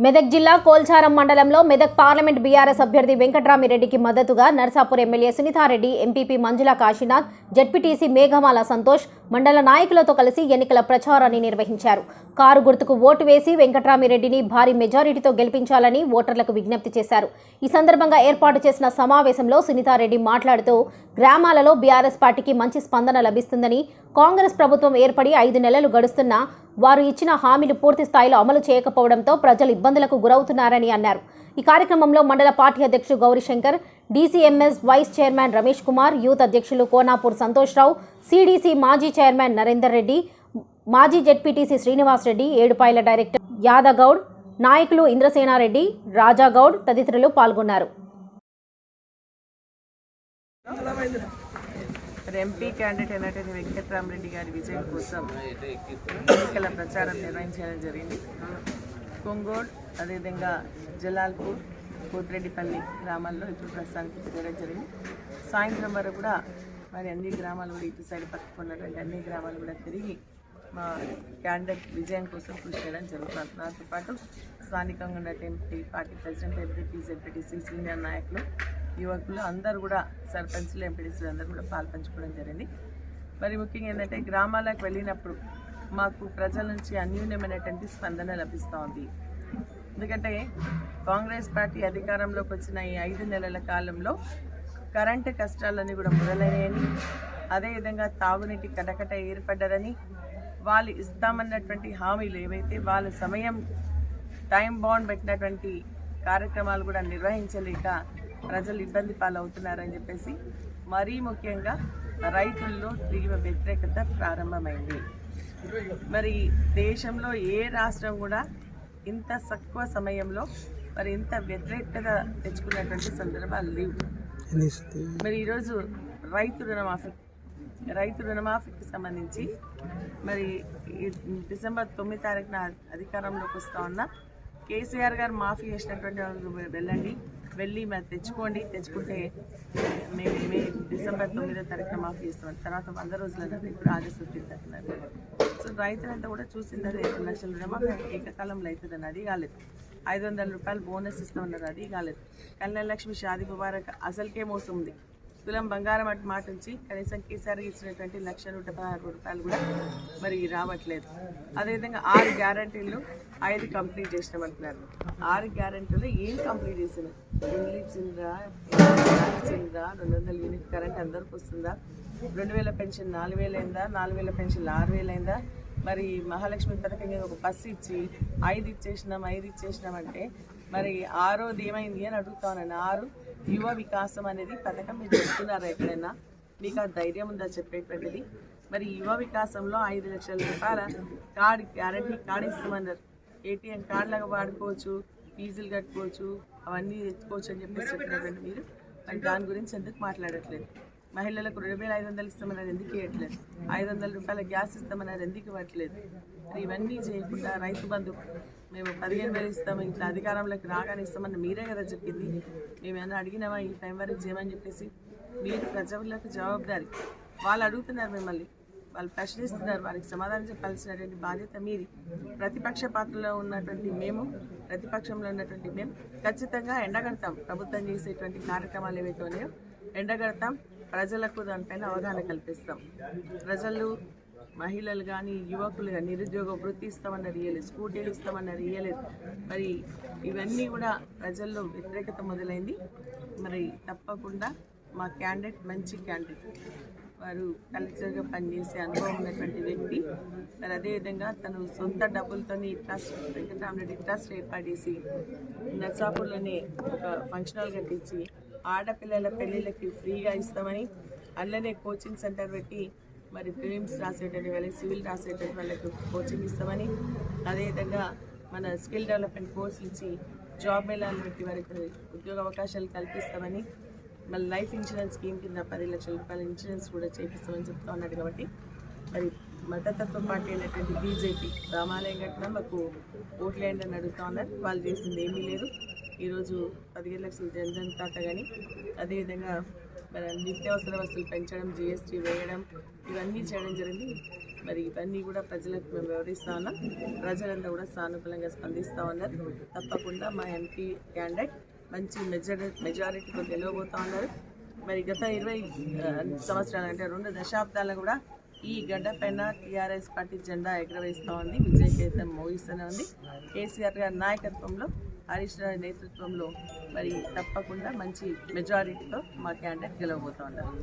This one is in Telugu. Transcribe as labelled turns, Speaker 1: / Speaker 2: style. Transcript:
Speaker 1: మెదక్ జిల్లా కోల్చారం మండలంలో మెదక్ పార్లమెంట్ బీఆర్ఎస్ అభ్యర్థి వెంకట్రామిరెడ్డికి మద్దతుగా Narsapur MLA Sunitha Reddy MPP Manjula Kashinath ZPTC Meghamala Santosh మండల నాయకులతో కలిసి ఎన్నికల ప్రచారాన్ని నిర్వహించారు. కారు గుర్తుకు ఓటు వేసి వెంకట్రామిరెడ్డిని భారీ మెజారిటీతో గెలిపించాలని ఓటర్లకు విజ్ఞప్తి చేశారు. ఈ సందర్భంగా ఏర్పాటు చేసిన సమావేశంలో సునీతారెడ్డి మాట్లాడుతూ గ్రామాలలో బీఆర్ఎస్ పార్టీకి మంచి స్పందన లభిస్తుందని కాంగ్రెస్ ప్రభుత్వం ఏర్పడి ఐదు నెలలు గడుస్తున్నా వారు ఇచ్చిన హామీలు పూర్తి స్థాయిలో అమలు చేయకపోవడంతో ప్రజలు ఇబ్బందులకు గురవుతున్నారని అన్నారు. ఈ కార్యక్రమంలో మండల పార్టీ అధ్యక్షుడు Gourishankar DCMS vice chairman Ramesh Kumar youth అధ్యక్షులు కోనాపూర్ సంతోష్రావు సిడిసి మాజీ చైర్మన్ నరేందర్ రెడ్డి మాజీ జెడ్పీటీసీ శ్రీనివాస్ రెడ్డి ఏడుపాయల డైరెక్టర్ యాదగౌడ్ నాయకులు ఇంద్రసేనారెడ్డి రాజాగౌడ్ తదితరులు పాల్గొన్నారు.
Speaker 2: ఎంపీ క్యాండిడేట్ అయినటువంటి వెంకట్రామరెడ్డి గారి విజయం కోసం ఎన్నికల ప్రచారం నిర్వహించడం జరిగింది. కొంగోడ్ అదేవిధంగా జలాల్పూర్ కోతిరెడ్డిపల్లి గ్రామాల్లో ఇప్పుడు ప్రస్తుతానికి తిరగడం జరిగింది. సాయంత్రం వరకు కూడా మరి అన్ని గ్రామాలు కూడా ఇటు సైడ్ పట్టుకున్నటువంటి అన్ని గ్రామాలు కూడా తిరిగి మా క్యాండిడేట్ విజయం కోసం కృషి చేయడం జరుగుతుంది నాతో పాటు స్థానికంగా MP party president MPT MPTC senior నాయకులు యువకులు అందరూ కూడా సర్పంచ్లు ఎంపీటీసీలు అందరూ కూడా పాల్పంచుకోవడం జరిగింది. మరి ముఖ్యంగా ఏంటంటే గ్రామాలకు వెళ్ళినప్పుడు మాకు ప్రజల నుంచి అన్యూన్యమైనటువంటి స్పందన లభిస్తూ ఉంది ఎందుకంటే కాంగ్రెస్ పార్టీ అధికారంలోకి వచ్చిన ఈ ఐదు నెలల కాలంలో కరెంటు కష్టాలన్నీ కూడా మొదలయ్యాయని అదేవిధంగా తాగునీటి కటకట ఏర్పడ్డదని వాళ్ళు ఇస్తామన్నటువంటి హామీలు ఏవైతే వాళ్ళ సమయం టైం బాండ్ పెట్టినటువంటి కార్యక్రమాలు కూడా నిర్వహించలేక ప్రజలు ఇబ్బంది పాలవుతున్నారని చెప్పేసి మరీ ముఖ్యంగా రైతుల్లో తీవ్ర వ్యతిరేకత ప్రారంభమైంది. మరి దేశంలో ఏ రాష్ట్రం కూడా ఇంత తక్కువ సమయంలో మరి ఇంత వ్యతిరేకత తెచ్చుకున్నటువంటి సందర్భాలు లేవు. మరి ఈరోజు రైతు రుణమాఫీ రైతు రుణమాఫీకి సంబంధించి మరి డిసెంబర్ తొమ్మిది తారీఖున అధికారంలోకి వస్తా ఉన్న కేసీఆర్ గారు మాఫీ చేసినటువంటి వాళ్ళు వెళ్ళండి వెళ్ళి మరి తెచ్చుకోండి తెచ్చుకుంటే మేము మే డిసెంబర్ తొమ్మిదో తారీఖున మాఫీ చేస్తాం. తర్వాత వంద రోజుల ఇప్పుడు ఆగస్టు అంటున్నారు సో రైతులంతా కూడా చూసింది అది రెండు లక్షల రుణమాఫీ ఏకకాలంలో అవుతుందని అది కాలేదు. ఐదు వందల రూపాయలు బోనస్ ఇస్తామన్నారు అది కాలేదు. కళ్యాణ లక్ష్మి షాది ముబారక్ అసలుకే మోసం ఉంది. తులం బంగారం అటు మాట నుంచి కనీసం కేసీఆర్ ఇచ్చినటువంటి లక్ష నూట పదహారు రూపాయలు కూడా మరి రావట్లేదు. అదేవిధంగా ఆరు గ్యారంటీలు ఐదు కంప్లీట్ చేసినామంటున్నారు ఆరు గ్యారంటీలు ఏం కంప్లీట్ చేసినారు ఇంగ్లీష్ ఇచ్చిండ్రా రెండు వందల యూనిట్ కరెంట్ అందరికి వస్తుందా? రెండు వేల పెన్షన్ నాలుగు వేలు అయిందా నాలుగు వేల పెన్షన్ ఆరు వేలు అయిందా మరి మహాలక్ష్మి పథకం మీద ఒక బస్సు ఇచ్చి ఐదు ఇచ్చేసినాం ఐదు ఇచ్చేసినాం అంటే మరి ఆరోది ఏమైంది అని అడుగుతానండి ఆరు యువ వికాసం అనేది పథకం మీరు చెప్తున్నారు ఎక్కడైనా? మీకు ఆ ధైర్యం ఉందా చెప్పేటువంటిది? మరి యువ వికాసంలో ఐదు లక్షల రూపాయల కార్డు గ్యారంటీ కార్డు ఇస్తామన్నారు. ఏటీఎం కార్డులాగా వాడుకోవచ్చు ఫీజులు కట్టుకోవచ్చు అవన్నీ తెచ్చుకోవచ్చు అని చెప్పేసి చెప్పినటువంటి మీరు. మరి దాని గురించి ఎందుకు మాట్లాడట్లేదు? మహిళలకు రెండు వేల ఐదు వందలు ఇస్తామన్నారు ఎందుకు ఇవ్వట్లేదు? ఐదు వందల రూపాయల గ్యాస్ ఇస్తామన్నారు ఎందుకు ఇవ్వట్లేదు? మరి ఇవన్నీ చేయకుండా రైతు బంధు మేము పదిహేను వేలు ఇస్తాము ఇట్లా అధికారంలోకి రాగానే ఇస్తామని మీరే కదా చెప్పింది. మేము అడిగినామా ఈ టైం వరకు చేయమని చెప్పేసి? మీరు ప్రజలకు జవాబుదారి. వాళ్ళు అడుగుతున్నారు మిమ్మల్ని. వాళ్ళు ప్రశ్నిస్తున్నారు. వారికి సమాధానం చెప్పాల్సినటువంటి బాధ్యత మీది. ప్రతిపక్ష పాత్రలో ఉన్నటువంటి మేము ప్రతిపక్షంలో ఉన్నటువంటి మేము ఖచ్చితంగా ఎండగడతాం. ప్రభుత్వం చేసేటువంటి కార్యక్రమాలు ఏవైతే ఉన్నాయో ఎండగడతాం. ప్రజలకు దానిపైన అవగాహన కల్పిస్తాం. ప్రజలు మహిళలు కానీ యువకులు కానీ నిరుద్యోగ వృత్తి ఇస్తామన్నారు ఇయ్యలేదు స్కూటీలు ఇస్తామన్నారు ఇయ్యలేదు మరి ఇవన్నీ కూడా ప్రజల్లో వ్యతిరేకత మొదలైంది. మరి తప్పకుండా మా క్యాండిడేట్ మంచి క్యాండిడేట్. వారు కలెక్టర్గా పనిచేసే అనుభవం ఉన్నటువంటి వ్యక్తి. మరి అదేవిధంగా తను సొంత డబ్బులతోని ట్రస్ట్ వెంకటరామరెడ్డి ట్రస్ట్ ఏర్పాటు చేసి నర్సాపూర్లోనే ఒక ఫంక్షన్ హాల్ కట్టించి ఆడపిల్లల పెళ్ళిళ్ళకి ఫ్రీగా ఇస్తామని అందులోనే కోచింగ్ సెంటర్ పెట్టి మరి ఫిలిమ్స్ రాసేటువంటి వాళ్ళకి సివిల్ రాసేటువంటి వాళ్ళకి కోచింగ్ ఇస్తామని అదేవిధంగా మన స్కిల్ డెవలప్మెంట్ కోర్సులు ఇచ్చి జాబ్ మేళాలు పెట్టి వారికి ఉద్యోగ అవకాశాలు కల్పిస్తామని మళ్ళీ లైఫ్ ఇన్సూరెన్స్ స్కీమ్ కింద పది లక్షల రూపాయల ఇన్సూరెన్స్ కూడా చేపిస్తామని చెప్తా ఉన్నాడు కాబట్టి మరి మతతత్వం పార్టీ అయినటువంటి బీజేపీ రామాలయం కట్టినా మాకు ఓట్లేయండి అని అడుగుతా ఉన్నారు. వాళ్ళు చేసింది ఏమీ లేదు. ఈరోజు పదిహేను లక్షల జన్ధన్ ఖాతా కానీ అదేవిధంగా మన నిత్యావసర వస్తువులు పెంచడం జిఎస్టీ వేయడం ఇవన్నీ చేయడం జరిగింది. మరి ఇవన్నీ కూడా ప్రజలకు మేము వివరిస్తా ఉన్నాం. ప్రజలంతా కూడా సానుకూలంగా స్పందిస్తూ ఉన్నారు. తప్పకుండా మా ఎంపీ క్యాండిడేట్ మంచి మెజారి మెజారిటీతో గెలవబోతూ ఉన్నారు. మరి గత ఇరవై సంవత్సరాలు అంటే రెండు దశాబ్దాలు కూడా ఈ గడ్డ పైన టీఆర్ఎస్ పార్టీ జెండా ఎగరవేస్తూ ఉంది. విజయ కేతం మోగిస్తూనే ఉంది. కేసీఆర్ గారి నాయకత్వంలో హరీష్ రావు నేతృత్వంలో మరి తప్పకుండా మంచి మెజారిటీతో మా క్యాండిడేట్ గెలవబోతూ ఉన్నారు.